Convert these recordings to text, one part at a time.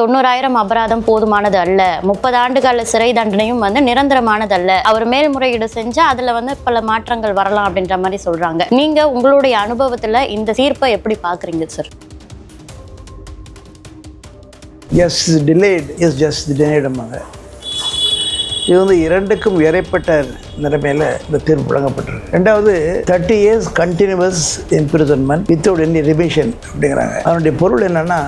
தொண்ணூறாயிரம் அபராதம் போதுமானது அல்ல. முப்பது ஆண்டுகால சிறை தண்டனையும் வந்து நிரந்தரமானது அல்ல. அவர் மேல்முறையீடு செஞ்சா அதுல வந்து பல மாற்றங்கள் வரலாம் அப்படின்ற மாதிரி சொல்றாங்க. நீங்க உங்களுடைய அனுபவத்துல இந்த தீர்ப்பை எப்படி பாக்குறீங்க sir yes delayed is just டிலேடமாக இது வந்து இரண்டுக்கும் இறைப்பட்ட நிலைமையில் இந்த தீர்ப்பு வழங்கப்பட்டிருக்கு. ரெண்டாவது thirty years continuous imprisonment without any remission அப்படிங்கிறாங்க. அதனுடைய பொருள் என்னென்னா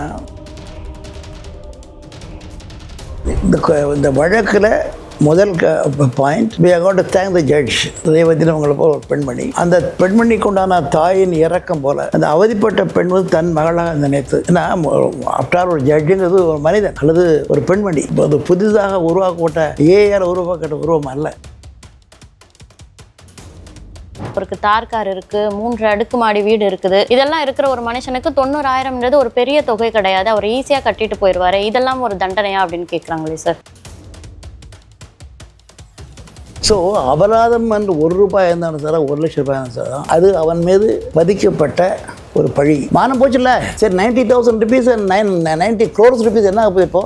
இந்த இந்த வழக்கில் முதல் point we are going thank the judge judge. ரேவதினு அவங்கள போல ஒரு பெண்மணி. அந்த பெண்மணிக்கு உண்டான தாயின் இறக்கம் போல அந்த அவதிப்பட்ட பெண் வந்து தன் மகளாக நினைத்து ஏன்னா ஆஃப்டர் ஒரு ஜட்ஜுங்கிறது ஒரு மனிதன் அல்லது ஒரு பெண்மணி. அது புதிதாக உருவாக்கப்பட்ட ஏஆர் உருவாக்கப்பட்ட உருவம் அல்ல. அவருக்கு தார்கார் இருக்கு மூன்று அடுக்குமாடி வீடு இருக்குது. இதெல்லாம் இருக்கிற ஒரு மனுஷனுக்கு தொண்ணூறாயிரம்ன்றது ஒரு பெரிய தொகை கிடையாது. அவர் ஈஸியா கட்டிட்டு போயிடுவாரு இதெல்லாம் ஒரு தண்டனையா அப்படின்னு கேக்குறாங்களே சார் ஸோ அபராதம் என்று ஒரு ரூபாய் இருந்தாலும் சார் ஒரு லட்சம் ரூபாய் இருந்தாலும் சார் அது அவன் மீது பதிக்கப்பட்ட ஒரு பழி. மானம் போச்சுல்ல? சரி ninety thousand rupees nine ninety crores rupees என்ன போயிருப்போ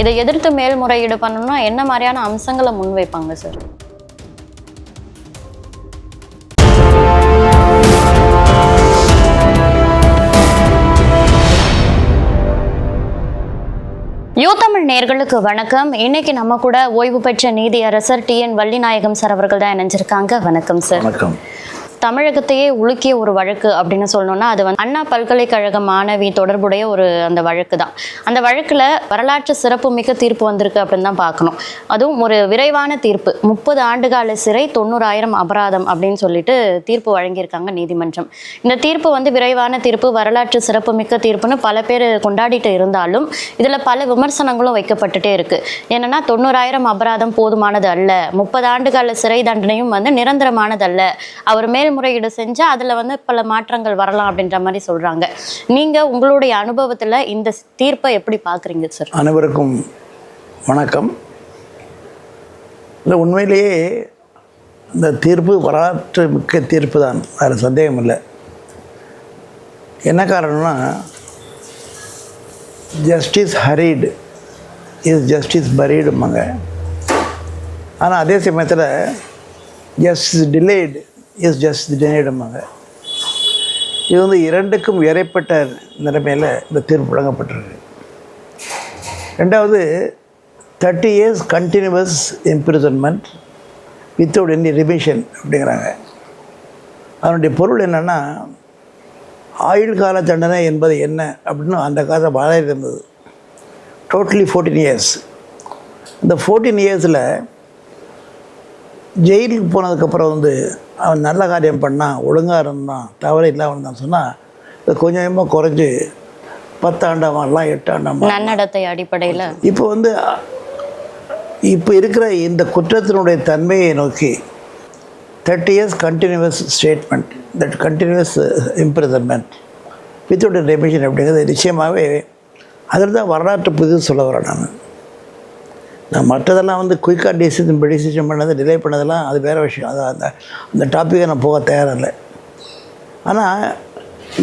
இதை எதிர்த்து மேல்முறையீடு பண்ணணும்னா என்ன மாதிரியான அம்சங்களை முன்வைப்பாங்க சார் தமிழ் நேர்களுக்கு வணக்கம். இன்னைக்கு நம்ம கூட ஓய்வு பெற்ற நீதியரசர் டி என் வள்ளிநாயகம் சார் அவர்கள் தான் இணைஞ்சிருக்காங்க. வணக்கம் சார். வணக்கம். தமிழகத்தையே உலுக்கிய ஒரு வழக்கு அப்படின்னு சொல்லணும்னா அது வந்து அண்ணா பல்கலைக்கழக மாணவி தொடர்புடைய ஒரு அந்த வழக்கு தான் அந்த வழக்கில் வரலாற்று சிறப்புமிக்க தீர்ப்பு வந்திருக்கு அப்படின்னு தான் பார்க்கணும். அதுவும் ஒரு விரைவான தீர்ப்பு. முப்பது ஆண்டுகால சிறை தொண்ணூறாயிரம் அபராதம் அப்படின்னு சொல்லிட்டு தீர்ப்பு வழங்கியிருக்காங்க நீதிமன்றம். இந்த தீர்ப்பு வந்து விரைவான தீர்ப்பு வரலாற்று சிறப்புமிக்க தீர்ப்புன்னு பல பேர் கொண்டாடிட்டு இருந்தாலும் இதில் பல விமர்சனங்களும் வைக்கப்பட்டுட்டே இருக்கு. என்னன்னா தொண்ணூறாயிரம் அபராதம் போதுமானது அல்ல. முப்பது ஆண்டுகால சிறை தண்டனையும் வந்து நிரந்தரமானது அல்ல அவர் மேல் மேல்முறையீடு செஞ்சால் அதில் வந்து பல மாற்றங்கள் வரலாம் அப்படின்ற மாதிரி சொல்கிறாங்க நீங்கள் உங்களுடைய அனுபவத்தில் இந்த தீர்ப்பை எப்படி பார்க்குறீங்க சார் அனைவருக்கும் வணக்கம். இல்லை உண்மையிலேயே இந்த தீர்ப்பு வரலாற்று மிக்க தீர்ப்பு தான். அதில் சந்தேகம் இல்லை. என்ன காரணம்னா ஜஸ்டிஸ் ஹரீடு இஸ் ஜஸ்டிஸ் பரீடுமாங்க ஆனால் அதே சமயத்தில் ஜஸ்டிஸ் டிலேடு இஸ் ஜஸ்ட் டினைடுமாங்க இது வந்து இரண்டுக்கும் இறைப்பட்ட நிலைமையில் இந்த தீர்ப்பு வழங்கப்பட்டிருக்கு. ரெண்டாவது thirty years continuous imprisonment without any remission அப்படிங்கிறாங்க. அதனுடைய பொருள் என்னென்னா ஆயுள் கால தண்டனை என்பது என்ன அப்படின்னு அந்த காலத்தை வாழ இருந்தது. டோட்டலி ஃபோர்டீன் இயர்ஸ் இந்த ஃபோர்டீன் இயர்ஸில் ஜெயிலுக்கு போனதுக்கப்புறம் வந்து அவன் நல்ல காரியம் பண்ணான் ஒழுங்காக இருந்தான் தவறு இல்லாமல் இருந்தான் சொன்னால் இது கொஞ்சம் கொஞ்சமாக குறைஞ்சி பத்தாண்டாமாலாம் எட்டாண்டாமா நன்னடத்தை அடிப்படையில. இப்போ வந்து இப்போ இருக்கிற இந்த குற்றத்தினுடைய தன்மையை நோக்கி thirty years continuous statement that continuous imprisonment without remission அப்படிங்கிறது நிச்சயமாகவே அதில் தான் வரலாற்று புது சொல்ல வரேன் நான். நான் மற்றதெல்லாம் வந்து குயிக்காக டிசிஷன் டிசிஷன் பண்ணது டிலே பண்ணதெல்லாம் அது வேறு விஷயம். அது அந்த அந்த டாப்பிக்கை நான் போக தயாரில்லை. ஆனால்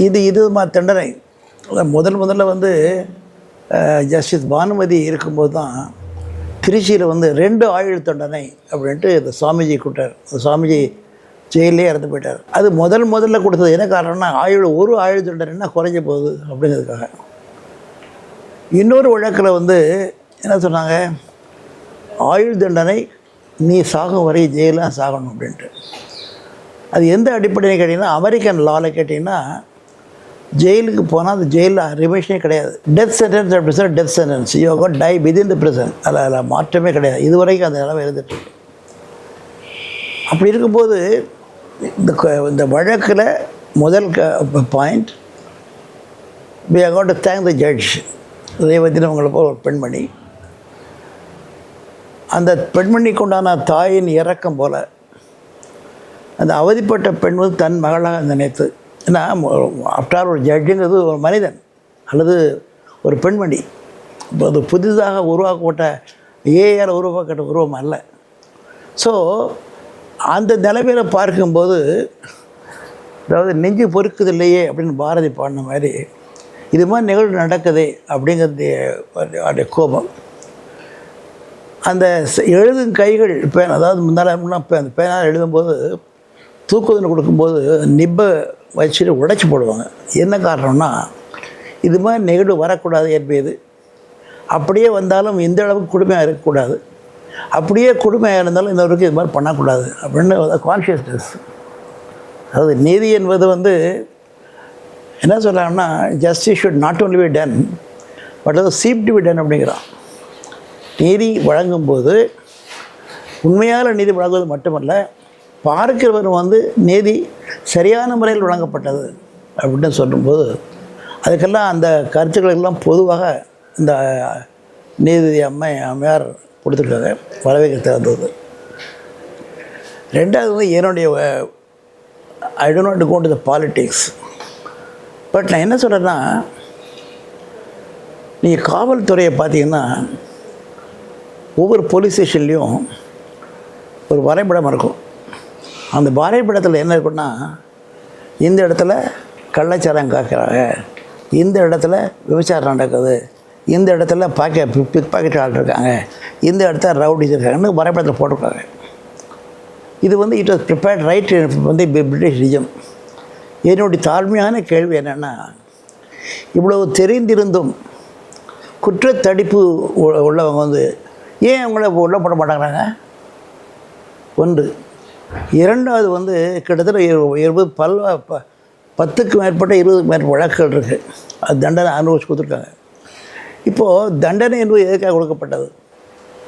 இது இது தண்டனை. அதான் முதல் முதல்ல வந்து ஜஸ்டிஸ் பானுமதி இருக்கும்போது தான் திருச்சியில் வந்து ரெண்டு ஆயுள் தண்டனை அப்படின்ட்டு இந்த சுவாமிஜி கூட்டார் அந்த சுவாமிஜி ஜெயிலே இறந்து போயிட்டார். அது முதல் முதல்ல கொடுத்தது என்ன காரணம்னா ஆயுள் ஒரு ஆயுள் தண்டனைன்னா குறைஞ்ச போகுது அப்படிங்கிறதுக்காக. இன்னொரு வழக்கில் வந்து என்ன சொன்னாங்க? ஆயுள் தண்டனை நீ சாகும் வரை ஜெயிலாக சாகணும் அப்படின்ட்டு. அது எந்த அடிப்படையில் கேட்டிங்கன்னா அமெரிக்கன் லாவில் கேட்டிங்கன்னா ஜெயிலுக்கு போனால் அந்த ஜெயிலில் ரிமிஷனே கிடையாது. டெத் சென்டென்ஸ் அப்படி டெத் சென்டென்ஸ் யோகா டை விதின் த பிரசன் அதில் அதில் மாற்றமே கிடையாது. இது வரைக்கும் அந்த நிலவை இருந்துட்டு அப்படி இருக்கும்போது இந்த க- இந்த வழக்கில் முதல் point we account thank the judge the judge. ரேவதினு அவங்கள ஒரு பெண்மணி அந்த பெண்மணிக்கு உண்டான தாயின் இறக்கம் போல அந்த அவதிப்பட்ட பெண் வந்து தன் மகளாக நினைத்து ஏன்னா ஆஃப்டர் ஒரு ஜட்ஜுங்கிறது ஒரு மனிதன் அல்லது ஒரு பெண்மணி. அது புதிதாக உருவாக்கப்பட்ட ஏஆர் உருவாக்கப்பட்ட உருவம் அல்ல. ஸோ அந்த நிலைமையில் பார்க்கும்போது அதாவது நெஞ்சு பொறுக்குது இல்லையே அப்படின்னு பாரதி பாடின மாதிரி இது மாதிரி நிகழ்வு நடக்குது அப்படிங்கிறது கோபம். அந்த எழுதும் கைகள் பேன் அதாவது முன்னால் முன்னா அந்த பேனால் எழுதும்போது தூக்குதல் கொடுக்கும்போது நிப்பை வச்சுட்டு உடைச்சி போடுவாங்க. என்ன காரணம்னா இது மாதிரி நெகிழ்வு வரக்கூடாது என்பது. அப்படியே வந்தாலும் எந்த அளவுக்கு கொடுமையாக இருக்கக்கூடாது. அப்படியே கொடுமையாக இருந்தாலும் இன்னொருக்கு இது மாதிரி பண்ணக்கூடாது. அப்படின்னு கான்ஷியஸ்னஸ் அதாவது நீதி என்பது வந்து என்ன சொல்கிறாங்கன்னா justice should not only be done but அது சீப் டு பி டன் அப்படிங்கிறான். நீதி வழங்கும்போது உண்மையான நீதி வழங்குவது மட்டுமல்ல பார்க்கிறவர் வந்து நீதி சரியான முறையில் வழங்கப்பட்டது அப்படின்னு சொல்லும்போது அதுக்கெல்லாம் அந்த கருத்துக்களெல்லாம் பொதுவாக இந்த நீதி அம்மை அம்மையார் கொடுத்துருக்காங்க. வரவேற்க திறந்தது ரெண்டாவது வந்து என்னுடைய I don't not go to the politics but நான் என்ன சொல்கிறேன்னா நீங்கள் காவல்துறையை பார்த்தீங்கன்னா ஒவ்வொரு போலீஸ் ஸ்டேஷன்லேயும் ஒரு வரைபடம் இருக்கும். அந்த வரைபடத்தில் என்ன இருக்குன்னா இந்த இடத்துல கள்ளச்சாரம் காக்கிறாங்க இந்த இடத்துல விபச்சாரம் நடக்குது இந்த இடத்துல பாக்கெட் பிக் பாக்கெட் ஆள் இருக்காங்க இந்த இடத்துல ரவுடிஸ் இருக்காங்கன்னு வரைபடத்தில் போட்டிருக்காங்க. இது வந்து இட் வாஸ் ப்ரிப்பேர்ட் ரைட் வந்து பிரிட்டிஷ் ரிஜம் என்னுடைய தாழ்மையான கேள்வி என்னென்னா இவ்வளவு தெரிந்திருந்தும் குற்றத்தடிப்பு உள்ளவங்க வந்து ஏன் அவங்கள உள்ள போட மாட்டேங்கிறாங்க? ஒன்று. இரண்டாவது வந்து கிட்டத்தட்ட இரு- இருபது பல் ப- பத்துக்கு மேற்பட்ட இருபதுக்கு மேற்பட்ட வழக்குகள் இருக்குது அது தண்டனை அனுபவிச்சு கொடுத்துருக்காங்க. இப்போது தண்டனை என்பது எதுக்காக கொடுக்கப்பட்டது?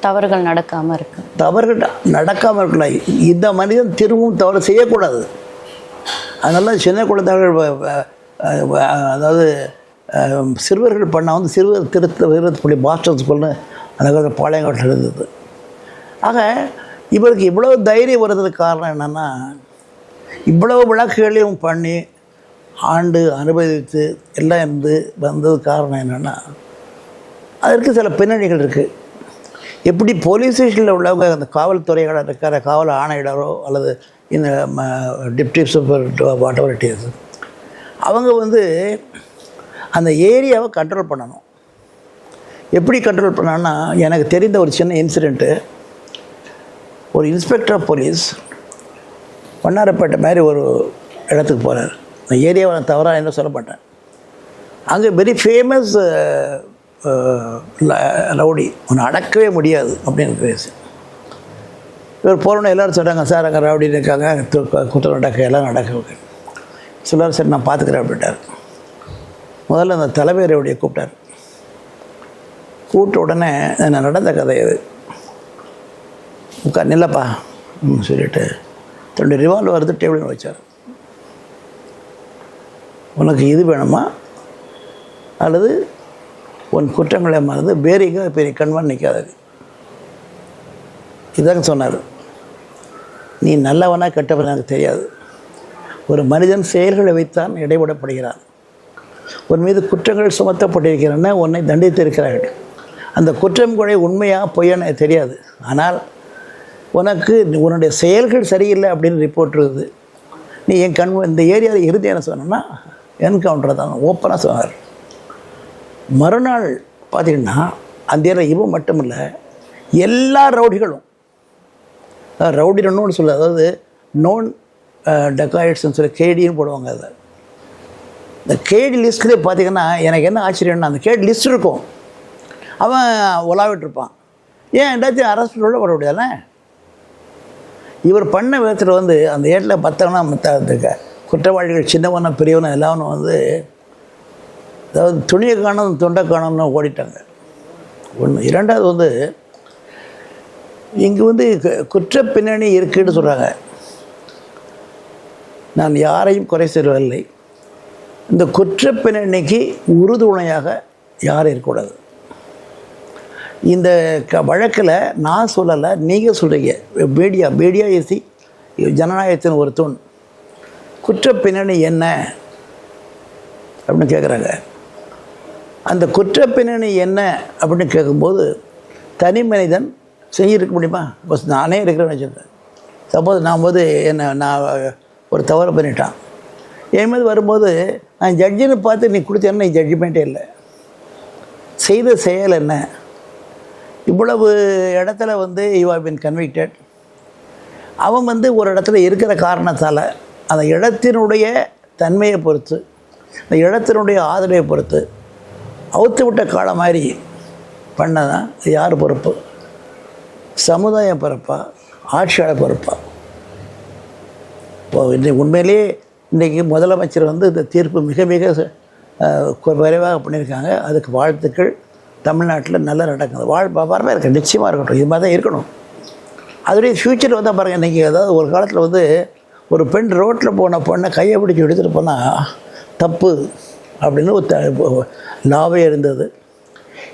தவறுகள் நடக்காம இருக்கு. தவறுகள் நடக்காமல் இருக்கலாம் இந்த மனிதன் திரும்பவும் தவறு செய்யக்கூடாது. அதனால சின்ன குழந்தைகள் அதாவது சிறுவர்கள் பண்ண வந்து சிறுவர் திருத்த விருத்தப்படி மாஸ்டர் ஸ்கூல்னு அந்த காலத்தில் இருந்தது. ஆக இவருக்கு இவ்வளோ தைரியம் வர்றதுக்கு காரணம் என்னென்னா இவ்வளவு விளக்குகளையும் பண்ணி ஆண்டு அனுபவித்து எல்லாம் இருந்து வந்தது காரணம் என்னென்னா அதற்கு சில பின்னணிகள் இருக்குது எப்படி போலீஸ் ஸ்டேஷனில் உள்ளவங்க அந்த காவல்துறையோட இருக்கிற காவல் ஆணையிடரோ அல்லது இந்த deputy super whatever it is அவங்க வந்து அந்த ஏரியாவை கண்ட்ரோல் பண்ணணும். எப்படி கண்ட்ரோல் பண்ணான்னா எனக்கு தெரிந்த ஒரு சின்ன இன்சிடெண்ட்டு ஒரு இன்ஸ்பெக்டர் ஆஃப் போலீஸ் வண்ணாரப்பேட்டை மாதிரி ஒரு இடத்துக்கு போகிறார் அந்த ஏரியாவை நான் தவறாக என்ன சொல்ல மாட்டேன். அங்கே வெரி ஃபேமஸ் ரவுடி. ஒன்று அடக்கவே முடியாது அப்படின்னு பேசு. இவர் போகிறோன்னு எல்லோரும் சொல்கிறாங்க சார் அங்கே ரவுடி இருக்காங்க. குற்றம் நடக்க எல்லாம் நடக்க. சொல்லார் சார் நான் பார்த்துக்கிறேன் அப்படின்ட்டார். முதல்ல அந்த தலைமை ரவுடியை கூப்பிட்டார். கூப்பிட்ட உடனே நான் நடந்த கதை அது. உட்கார் நில்லப்பா ம் சொல்லிட்டு. தன்னுடைய ரிவால்வர் வருது டேபிள் வச்சார். உனக்கு இது வேணுமா? அல்லது உன் குற்றங்களை மறந்து வேறு பெரிய கண்வான் நிற்காதது இதாங்க சொன்னார். நீ நல்லவனா கெட்டவன் எனக்கு தெரியாது. ஒரு மனிதன் செயல்களை வைத்தான் இடைவிடப்படுகிறான். உன் மீது குற்றங்கள் சுமத்தப்பட்டிருக்கிறன உன்னை தண்டித்திருக்கிறார்கள். அந்த குற்றம் குறை உண்மையாக பொய்யான தெரியாது. ஆனால் உனக்கு உன்னுடைய செயல்கள் சரியில்லை அப்படின்னு ரிப்போர்ட் இருக்குது. நீ என் கண் இந்த ஏரியாவில் இருந்து என்ன சொன்னேன்னா என்கவுண்டர் தான். ஓப்பனாக சொன்னார். மறுநாள் பார்த்தீங்கன்னா அந்த ஏரியா இவன் மட்டும் இல்லை எல்லா ரவுடிகளும் ரவுடி ஒன்று சொல்ல அதாவது நோன் டெக்காய்ட்ஸ்னு சொல்லி கேடின்னு போடுவாங்க அதை. இந்த கேடி லிஸ்ட்லேயே பார்த்தீங்கன்னா எனக்கு என்ன ஆச்சரியம்னா அந்த கேடி லிஸ்ட் இருக்கும். அவன் உலாவிட்டுருப்பான். ஏன் எண்டாச்சும் அரெஸ்ட் உள்ள வர முடியாதுல்ல? இவர் பண்ண விதத்தில் வந்து அந்த ஏட்டில் பத்தவனா மற்ற குற்றவாளிகள் சின்னவனா பெரியவனா எல்லாவனும் வந்து அதாவது துணியை காணும் தொண்டை காணும்னு ஓடிட்டாங்க. ஒன்று இரண்டாவது வந்து இங்கே வந்து குற்ற பின்னணி இருக்குன்னு சொல்கிறாங்க நான் யாரையும் குறை செய்வதில்லை இந்த குற்ற பின்னணிக்கு உறுதுணையாக யாரும் இருக்கக்கூடாது. இந்த க வழக்கில் நான் சொல்லலை நீங்கள் சொல்கிறீங்க மீடியா மீடியா ஏசி ஜனநாயகத்தின் ஒரு தூண். குற்ற பின்னணி என்ன? அப்படின்னு கேட்குறாங்க அந்த குற்ற பின்னணி என்ன அப்படின்னு கேட்கும்போது தனி மனிதன் செஞ்சிருக்க முடியுமா? பஸ் நானே இருக்கிறேன்னு வச்சுருக்கேன் சப்போஸ் நான் போது என்ன நான் ஒரு தவறு பண்ணிட்டான். என் மீது வரும்போது நான் ஜட்ஜின்னு பார்த்து நீ கொடுத்தேன்னா நீ ஜட்ஜ்மெண்ட்டே இல்லை. செய்த செயல் என்ன? இவ்வளவு இடத்துல வந்து யூ ஹவ் பின் கன்விக்டட் அவன் வந்து ஒரு இடத்துல இருக்கிற காரணத்தால் அந்த இடத்தினுடைய தன்மையை பொறுத்து அந்த இடத்தினுடைய ஆதரவை பொறுத்து அவுத்து விட்ட காலம் மாதிரி பண்ணதான் யார் பொறுப்பு? சமுதாயம் பொறுப்பா? ஆட்சியாளர் பொறுப்பா? இப்போ இன்றைக்கு உண்மையிலேயே இன்றைக்கி முதலமைச்சர் வந்து இந்த தீர்ப்பு மிக மிக அஹ், விரைவாக பண்ணியிருக்காங்க. அதுக்கு வாழ்த்துக்கள். தமிழ்நாட்டில் நல்லா நடக்குது. வாழ் வரவே இருக்கு நிச்சயமாக இருக்கட்டும். இது மாதிரி தான் இருக்கணும். அதுடைய ஃப்யூச்சர் வந்தால் பாருங்கள் இன்றைக்கி அதாவது ஒரு காலத்தில் வந்து ஒரு பெண் ரோட்டில் போன பொண்ணை கையை பிடிச்சி எடுத்துகிட்டு போனால் தப்பு அப்படின்னு ஒரு த- லாவே இருந்தது.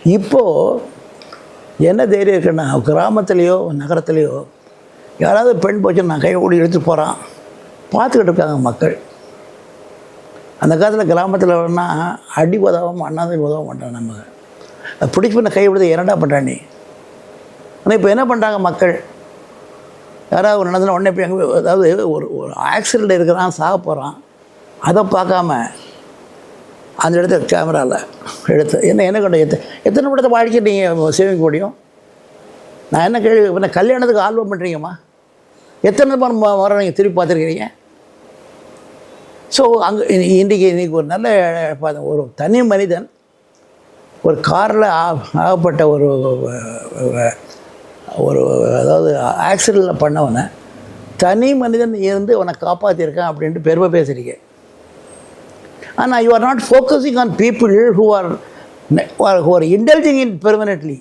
இப்போது என்ன தைரியம் இருக்குன்னா கிராமத்துலேயோ நகரத்துலேயோ யாராவது பெண் போச்சு நான் கையை ஓடி எடுத்துகிட்டு போகிறான் பார்த்துக்கிட்டு இருக்காங்க மக்கள். அந்த காலத்தில் கிராமத்தில் வேணால் அடி உதவும் அண்ணாதான் உதவ மாட்டான் நம்ம. பிடிச்சி பண்ண கை விடுறது என்னடா பண்ணுற நீ? ஆனால் இப்போ என்ன பண்ணுறாங்க மக்கள்? யாராவது ஒரு நடந்தன உடனே போய் அங்கே அதாவது ஒரு ஒரு ஆக்சிடெண்ட் இருக்கிறான் சாக போகிறான் அதை பார்க்காம அந்த இடத்துல கேமராவில் எடுத்து என்ன என்ன கண்டு எத்தனை எத்தனை படத்தை வாழ்க்கை நீங்கள் சேமிக்க முடியும்? நான் என்ன கேள்வி என்ன கல்யாணத்துக்கு ஆல்வம் பண்ணுறீங்கம்மா எத்தனை படம் வர நீங்கள் திருப்பி பார்த்துருக்கிறீங்க? ஸோ அங்கே இன்றைக்கி இன்றைக்கி ஒரு நல்ல ஒரு தனி மனிதன் ஒரு காரில் ஆகப்பட்ட ஒரு ஒரு அதாவது ஆக்சிடெண்ட்டில் பண்ணவனை தனி மனிதன் இருந்து அவனை காப்பாற்றியிருக்கான் அப்படின்ட்டு பெருமை பேசுகிறீங்க ஆனால் you are not focusing on people who are who are indulging in permanently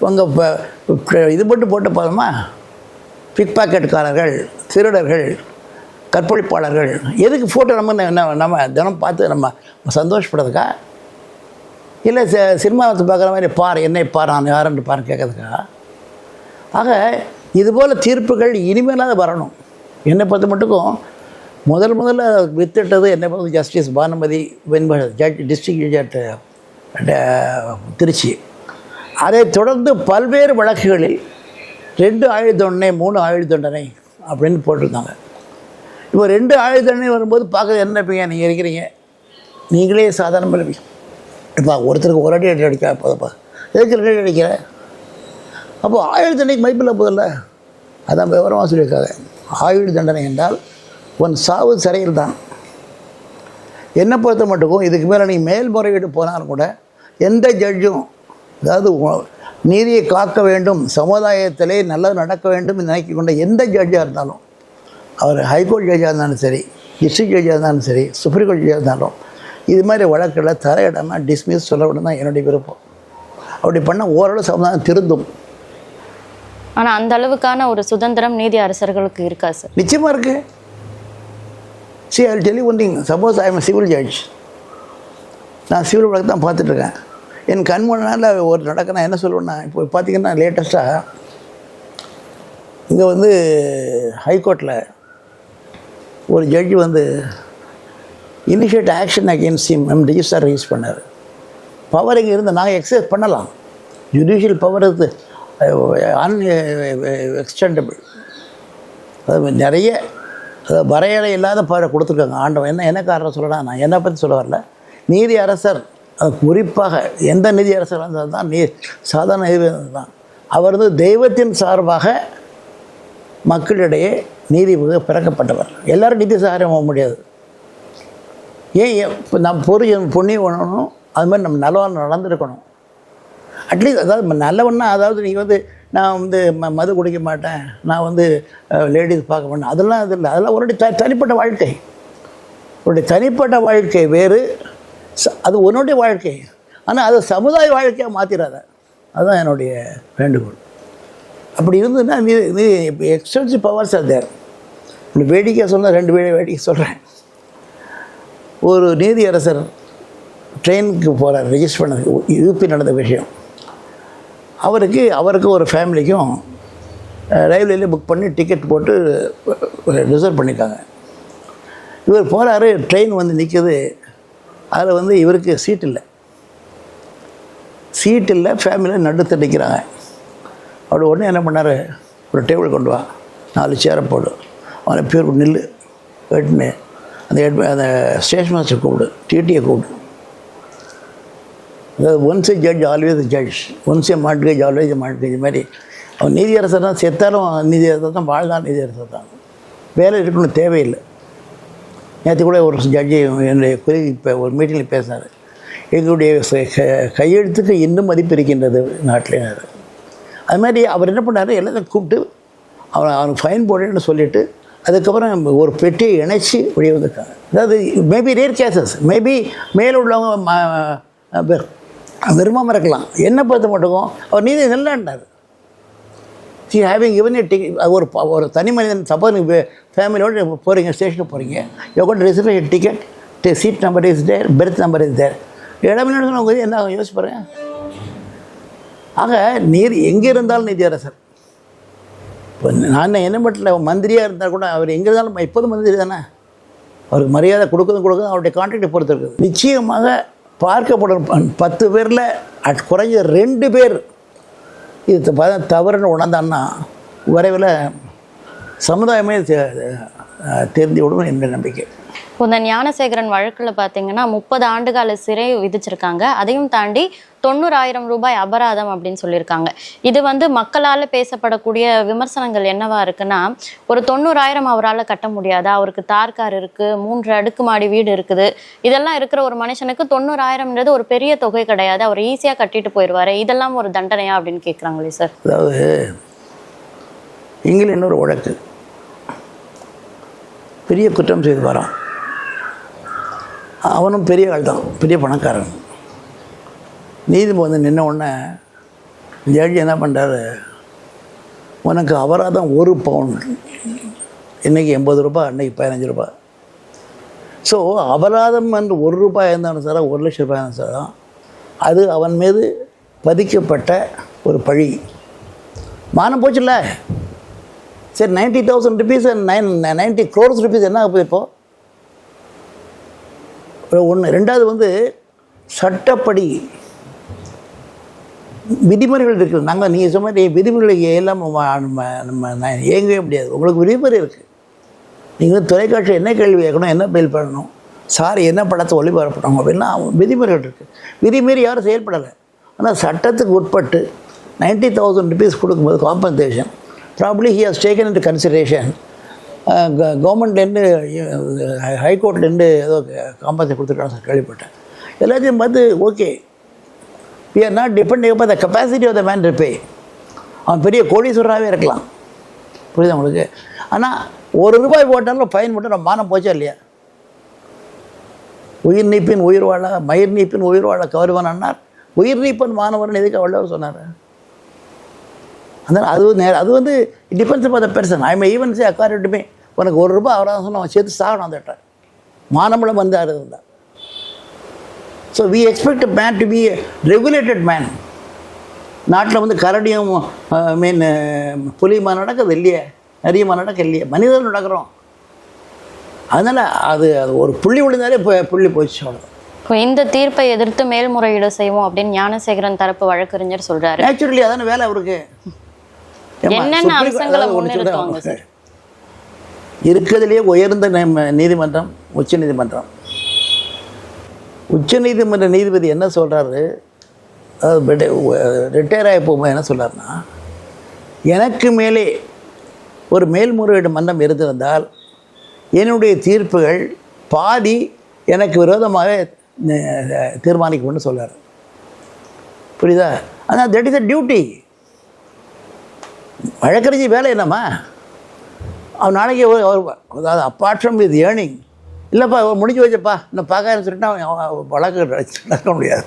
உங்கள் இப்போ இது மட்டும் போட்டு பார்த்தோமா பிக் பாக்கெட்காரர்கள் திருடர்கள் கற்பழிப்பாளர்கள் எதுக்கு ஃபோட்டோ நம்ம என்ன நம்ம தினம் பார்த்து நம்ம சந்தோஷப்படுறதுக்கா? இல்லை சினிமாவை பார்க்குற மாதிரி பார் என்னை பார் நான் யாருன்னு பாரு கேட்கறதுக்கா? ஆக இதுபோல் தீர்ப்புகள் இனிமேலாவது வரணும். என்னை பொறுத்த மட்டுக்கும் முதல் முதல்ல வித்திட்டது என்னை பொறுத்த ஜஸ்டிஸ் பானுமதி வெண்ப ஜட்ஜ் டிஸ்ட்ரிக்ட் ஜட்ஜ் திருச்சி. அதை தொடர்ந்து பல்வேறு வழக்குகளில் ரெண்டு ஆயுள் தண்டனை மூணு ஆயுள் தண்டனை அப்படின்னு போட்டிருந்தாங்க. இப்போ ரெண்டு ஆயுள் தண்டனை வரும்போது பார்க்க என்ன பையன் நீங்கள் இருக்கிறீங்க? நீங்களே சாதாரண இருப்பீங்க இப்போ ஒருத்தருக்கு ஒரு அடி அடி அடிக்க போதப்பா எதுக்கு ரெண்டு அடி அடிக்கிற? அப்போ ஆயுள் தண்டனைக்கு மைப்பில் போதில்ல அதான் விவரமாக சொல்லியிருக்காங்க. ஆயுள் தண்டனை என்றால் உன் சாவு சிறையில் தான். என்னை பொறுத்த மட்டுக்கும் இதுக்கு மேலே நீ மேல்முறையீடு போனாலும் கூட எந்த ஜட்ஜும் அதாவது நீதியை காக்க வேண்டும் சமுதாயத்திலே நல்லது நடக்க வேண்டும் என்று நினைக்க கொண்ட எந்த ஜட்ஜாக இருந்தாலும் அவர் ஹைகோர்ட் ஜட்ஜாக இருந்தாலும் சரி டிஸ்ட்ரிக்ட் ஜட்ஜாக இருந்தாலும் சரி சுப்ரீம் கோர்ட் ஜட்ஜாக இருந்தாலும் இது மாதிரி வழக்கில் தரையிடாமல் டிஸ்மிஸ் சொல்லணும் தான் என்னுடைய விருப்பம். அப்படி பண்ணால் ஓரளவு சமுதாயம் திருந்தும். ஆனா அந்த அளவுக்கான ஒரு சுதந்திரம் நீதி அரசர்களுக்கு இருக்கா சார்? நிச்சயமாக இருக்கு. See I tell one thing suppose I am civil judge நான் சிவில் வழக்கு தான் பார்த்துட்ருக்கேன் என் கண் முன்னால் ஒரு நடக்க நான் என்ன சொல்லுவேன்னா இப்போ பார்த்தீங்கன்னா லேட்டஸ்ட்டாக இங்கே வந்து ஹைகோர்ட்டில் ஒரு ஜட்ஜி வந்து initiate action against him M register release பண்ணார். பவர் இங்கே இருந்து நாங்கள் எக்ஸசைஸ் பண்ணலாம். ஜுடிஷியல் பவர் இது அன் எக்ஸ்டெண்டபிள் அது நிறைய அதாவது வரையறை இல்லாத பவரை கொடுத்துருக்காங்க. ஆண்டவன் என்ன என்ன காரணம் சொல்லலாம் நான் என்னை பற்றி சொல்ல வரல. நீதி அரசர் அது குறிப்பாக எந்த நீதி அரசர் வந்தது தான் நீ சாதாரண நீதிபதி தான். அவர் வந்து தெய்வத்தின் சார்பாக மக்களிடையே நீதி பிறக்கப்பட்டவர். எல்லோரும் நீதி சாரம் போக முடியாது. ஏன் இப்போ நம்ம பொறு புண்ணியம் பண்ணணும் அது மாதிரி நம்ம நல்லவன் நடந்துருக்கணும். அட்லீஸ்ட் அதாவது நல்லவன்னா அதாவது நீங்கள் வந்து நான் வந்து ம மது குடிக்க மாட்டேன் நான் வந்து லேடிஸ் பார்க்க மாட்டேன் அதெல்லாம் அது இல்லை. அதெல்லாம் உன்னுடைய த தனிப்பட்ட வாழ்க்கை. உன்னுடைய தனிப்பட்ட வாழ்க்கை வேறு ச- அது உன்னுடைய வாழ்க்கை. ஆனால் அதை சமுதாய வாழ்க்கையாக மாற்றிடாத அதுதான் என்னுடைய வேண்டுகோள். அப்படி இருந்ததுன்னா நீ நீ எக்ஸ்டென்சிவ் பவர்ஸ் அது தேர் வேடிக்கை சொன்ன ரெண்டு வே வேடிக்கை சொல்கிறேன் ஒரு நீதியரசர் ட்ரெயினுக்கு போகிறார் ரிஜிஸ்டர் பண்ண யூபி நடந்த விஷயம். அவருக்கு அவருக்கு ஒரு ஃபேமிலிக்கும் ரயில்வேல புக் பண்ணி டிக்கெட் போட்டு ரிசர்வ் பண்ணியிருக்காங்க இவர் போகிறாரு ட்ரெயின் வந்து நிற்குது அதில் வந்து இவருக்கு சீட் இல்லை. சீட் இல்லை ஃபேமிலியில் நடுத்து நிற்கிறாங்க அவர் உடனே என்ன பண்ணார்? ஒரு டேபிள் கொண்டு வா. நாலு சேரை போடு. அவனை பேர் நில்லு. வெட்டுன்னு அந்த head- அந்த ஸ்டேஷன் மாஸ்டர் கூப்பிடு டிடியை கூப்பிடு. அதாவது once judge always judge once a mortgage always mortgage மாதிரி. அவன் நீதியரசர் தான் செத்தாலும் நீதியரசர் தான் வாழ்ந்தான் நீதியரசர் தான். வேலை இருக்கணும் தேவையில்லை. நேற்று கூட ஒரு ஜட்ஜி என்னுடைய குறி இப்போ ஒரு மீட்டிங்கில் பேசினார். எங்களுடைய க- கையெழுத்துக்கு இன்னும் மதிப்பு இருக்கின்றது நாட்டில். அது மாதிரி அவர் என்ன பண்ணார்? எல்லாத்தையும் கூப்பிட்டு அவன் அவனுக்கு ஃபைன் போடுன்னு சொல்லிவிட்டு அதுக்கப்புறம் ஒரு பெட்டியை இணைச்சி வெளியே வந்திருக்காங்க. அதாவது மேபி ரேர் கேசஸ் மேபி மேலே உள்ளவங்க விரும்பாமல் இருக்கலாம். என்ன பொறுத்த மட்டும் அவர் நீதி நல்லாண்டார் சி ஹேவிங் இவன் a ஒரு ப- ஒரு தனி மனிதன் சப்போஸ் நீங்கள் ஃபேமிலியோடு போகிறீங்க ஸ்டேஷனுக்கு போகிறீங்க you got ticket seat number is there berth number is there இடம் உங்க என்ன ஆகும்? யோசிச்சு ஆக நீர் எங்கே இருந்தாலும் நீதியரசர். இப்போ நான் என்ன மட்டும் மந்திரியாக இருந்தால் கூட அவர் எங்கே இருந்தாலும் எப்போதும் மந்திரி தானே? அவருக்கு மரியாதை கொடுக்கணும் கொடுக்கணும் அவருடைய கான்ட்ராக்டை பொறுத்து இருக்குது நிச்சயமாக பார்க்கப்படும் பத்து பேரில் அட் குறைஞ்ச ரெண்டு பேர் இது தவறுன்னு உணர்ந்தான்னா விரைவில் சமுதாயமே தெ- தெரிந்து விடும் என்ற நம்பிக்கை. இப்போ இந்த ஞானசேகரன் வழக்கில் பார்த்தீங்கன்னா முப்பது ஆண்டுகால சிறை விதிச்சிருக்காங்க. அதையும் தாண்டி தொண்ணூறாயிரம் ரூபாய் அபராதம் அப்படின்னு சொல்லியிருக்காங்க. இது வந்து மக்களால் பேசப்படக்கூடிய விமர்சனங்கள் என்னவா இருக்குன்னா ஒரு தொண்ணூறாயிரம் அவரால் கட்ட முடியாதா? அவருக்கு தார்கார் இருக்கு மூன்று அடுக்குமாடி வீடு இருக்குது. இதெல்லாம் இருக்கிற ஒரு மனுஷனுக்கு தொண்ணூறாயிரம்ன்றது ஒரு பெரிய தொகை கிடையாது. அவர் ஈஸியாக கட்டிட்டு போயிடுவாரு இதெல்லாம் ஒரு தண்டனையா அப்படின்னு கேட்குறாங்களே சார்? அதாவது இங்கில் இன்னொரு வழக்கு. பெரிய குற்றம் செய்து வரான். அவனும் பெரிய ஆள் தான் பெரிய பணக்காரன். நீதிபதி வந்து நின்ன உடனே ஜட்ஜி என்ன பண்ணுறாரு உனக்கு அபராதம் ஒரு பவுன். இன்றைக்கி எண்பது ரூபாய் அன்றைக்கி பதினஞ்சு ரூபாய். ஸோ அபராதம் என்று ஒரு ரூபாய் இருந்தாலும் சார் ஒரு லட்சம் ரூபாய் இருந்தாலும் சார் அது அவன் மீது பதிக்கப்பட்ட ஒரு பழி. மானம் போச்சுல்ல? சரி ninety thousand rupees nine ninety crores rupees என்ன ஆகுது இப்போ? ஒன்று ரெண்டாவது வந்து சட்டப்படி விதிமுறைகள் இருக்குது. நாங்கள் நீங்கள் சொன்ன மாதிரி விதிமுறைகள் எல்லாம் நம்ம நம்ம நான் இயங்கவே முடியாது. உங்களுக்கு விதிமுறை இருக்குது நீங்கள் தொலைக்காட்சி என்ன கேள்வி கேட்கணும் என்ன பெயில் பண்ணணும் சார் என்ன படத்தை ஒளிபரப்பணும் அப்படின்னா விதிமுறைகள் இருக்குது விதிமீறி யாரும் செயல்படலை. ஆனால் சட்டத்துக்கு உட்பட்டு நைன்ட்டி தௌசண்ட் ருபீஸ் கொடுக்கும்போது compensation probably he has taken into consideration கவர்மெண்ட்லேருந்து ஹைகோர்ட்லேருந்து ஏதோ காம்பன்சேஷன் கொடுத்துருக்காங்க சார் கேள்விப்பட்டேன். எல்லாத்தையும் பார்த்து okay. We are not depending upon the capacity of the man pay அவன் பெரிய கோடீஸ்வரராகவே இருக்கலாம். புரியுது உங்களுக்கு? ஆனால் ஒரு ரூபாய் போட்டாலும் ஃபைன் மட்டும் நம்ம மானம் போச்சா இல்லையா? உயிர் நீப்பின் உயிர் வாழ மயிர் நீப்பின் உயிர் வாழ கௌரவன் அண்ணார் உயிர் நீப்பன் மாணவர்னு எதுக்கு அவ்வளோ சொன்னார்? அதனால் அது நேரம் அது வந்து depends for the person I may even say அக்காரிட்டுமே உனக்கு ஒரு ரூபாய் அவராக சொன்ன அவன் சேர்த்து சாகணும் அந்த இடத்துல. மானம்பளம் வந்து இருந்தால் so we expect man to be regulated man நாட்டில் வந்து கரடியும் மீன் புலியுமா நடக்குது இல்லையே? நரியுமா நடக்க இல்லையே? மனிதர்கள் நடக்கிறோம். அதனால் அது அது ஒரு புள்ளி விழுந்தாலே புள்ளி போச்சு அவ்வளோ இப்போ இந்த தீர்ப்பை எதிர்த்து மேல்முறையீடு செய்வோம் அப்படின்னு ஞானசேகரன் தரப்பு வழக்கறிஞர் சொல்றாரு. நேச்சுரலி அதான வேலை அவருக்கு. என்னென்ன அம்சங்களை முன்னிறுத்துவாங்க. சார்? இருக்கிறதுலேயே உயர்ந்த நீதிமன்றம் உச்ச நீதிமன்றம். உச்ச நீதிமன்ற நீதிபதி என்ன சொல்கிறாரு ரிட்டையர் ஆகி போகும்போது என்ன சொல்கிறாருன்னா எனக்கு மேலே ஒரு மேல்முறையீடு மன்றம் இருந்திருந்தால் என்னுடைய தீர்ப்புகள் பாதி எனக்கு விரோதமாக தீர்மானிக்கும்னு சொல்கிறார் புரியுதா? ஆனால் தட் இஸ் அ டியூட்டி வழக்கறிஞர் வேலை என்னம்மா? அவன் நாளைக்கு அதாவது அப்பார்ட் ஃப்ரம் இது ஏர்னிங் இல்லைப்பா அவன் முடிஞ்சு வச்சப்பா நான் பார்க்காதுன்னு சொல்லிட்டு அவன் வழக்கு நடக்க முடியாது.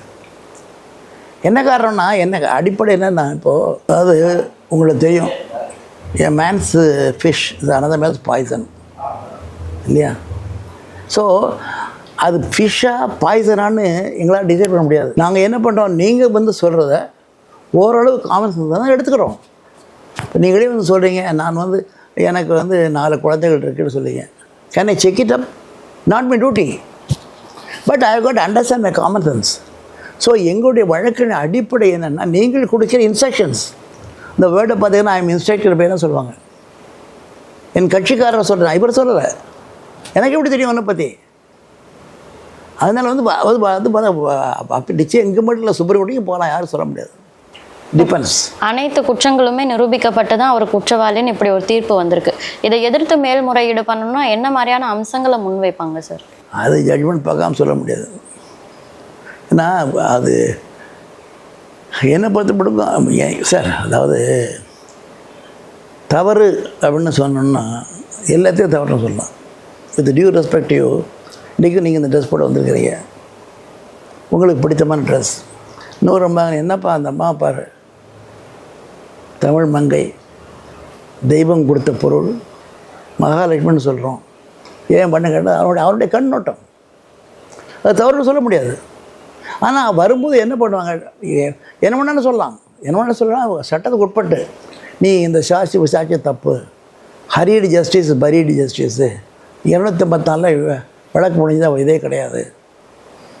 என்ன காரணம்னா என்ன அடிப்படை என்னென்னா இப்போது அதாவது உங்களுக்கு தெரியும் என் மேன்ஸ் ஃபிஷ் இது அனதர் மேன்ஸ் பாய்சன் இல்லையா? ஸோ அது ஃபிஷ்ஷாக பாய்சனான்னு எங்களால் டிசைட் பண்ண முடியாது. நாங்கள் என்ன பண்ணுறோம் நீங்கள் வந்து சொல்கிறத ஓரளவு காமன் சென்ஸ் தான் எடுத்துக்கிறோம். இப்போ நீங்களே வந்து சொல்கிறீங்க நான் வந்து எனக்கு வந்து நாலு குழந்தைகள் இருக்குன்னு சொல்லிங்க can I check it up not my duty but I got understand my common sense so எங்களுடைய வழக்கின் அடிப்படை என்னென்னா நீங்கள் கொடுக்கிற இன்ஸ்ட்ரக்ஷன்ஸ் இந்த வேர்டை பார்த்தீங்கன்னா ஐம் இன்ஸ்ட்ரக்டர் பேர் சொல்லுவாங்க என் கட்சிக்காரர் சொல்கிறேன் இவர் சொல்லலை எனக்கு எப்படி தெரியும் ஒன்றை பற்றி அதனால் வந்து வந்து அது அப்படி நிச்சயம் எங்கே மட்டும் இல்லை சுப்ரீம் போகலாம் யாரும் சொல்ல முடியாது டிபெண்ட்ஸ் அனைத்து குற்றங்களுமே நிரூபிக்கப்பட்டு தான் அவர் குற்றவாளின்னு இப்படி ஒரு தீர்ப்பு வந்திருக்கு. இதை எதிர்த்து மேல்முறையீடு பண்ணணும்னா என்ன மாதிரியான அம்சங்களை முன்வைப்பாங்க சார் அது ஜட்ஜ்மெண்ட் பார்க்காம சொல்ல முடியாது. ஏன்னா அது என்னை பொறுத்த ஏன் சார் அதாவது தவறு அப்படின்னு சொன்னோம்னா எல்லாத்தையும் தவறுன்னு சொல்லலாம். வித் டியூ ரெஸ்பெக்டிவ் இன்றைக்கி நீங்கள் இந்த ட்ரெஸ் போட வந்திருக்கிறீங்க. உங்களுக்கு பிடித்தமான ட்ரெஸ் இன்னொரு மகன் என்னப்பா அந்த அம்மா பாரு. தமிழ் மங்கை தெய்வம் கொடுத்த பொருள் மகாலட்சுமின்னு சொல்கிறோம் ஏன் பண்ண கேட்டால் அவனுடைய அவருடைய கண்ணோட்டம். அது தவறுன்னு சொல்ல முடியாது. ஆனால் வரும்போது என்ன பண்ணுவாங்க? என்ன வேணாலும் சொல்லலாம். என்ன வேணாலும் சொல்லலாம்? சட்டத்துக்கு உட்பட்டு நீ இந்த சாட்சி விசாரிச்ச தப்பு. Hurried justice buried justice. இரநூத்தி வழக்கு முடிஞ்சதா இதே கிடையாது.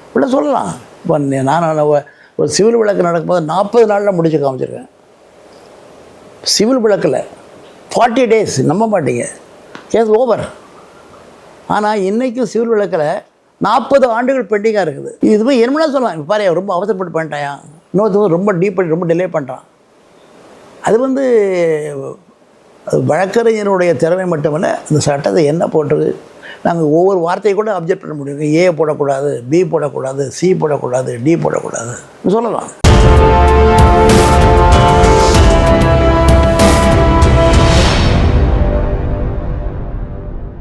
இப்படி சொல்லலாம். இப்போ நான் ஒரு சிவில் விளக்கு நடக்கும்போது நாற்பது நாளில் முடிச்சு காமிச்சிருக்கேன். சிவில் விளக்கில் ஃபார்ட்டி டேஸ் நம்ப மாட்டீங்க. கேஸ் ஓவர் ஆனால் இன்றைக்கும் சிவில் விளக்கில் நாற்பது ஆண்டுகள் பெண்டிங்காக இருக்குது. இது போய் என்ன சொல்லலாம். இப்போ பாரு ரொம்ப அவசரப்பட்டு பண்ணிட்டாயா? இன்னொருத்தவங்க ரொம்ப டீப் பண்ணி ரொம்ப டிலே பண்ணுறான் அது வந்து அது வழக்கறிஞருடைய திறமை மட்டுமல்ல அந்த சட்டத்தை என்ன போட்டிருக்கு? நாங்கள் ஒவ்வொரு வார்த்தையை கூட அப்ஜெக்ட் பண்ண முடியும். ஏ போடக்கூடாது பி போடக்கூடாது சி போடக்கூடாது டி போடக்கூடாது சொல்லலாம்.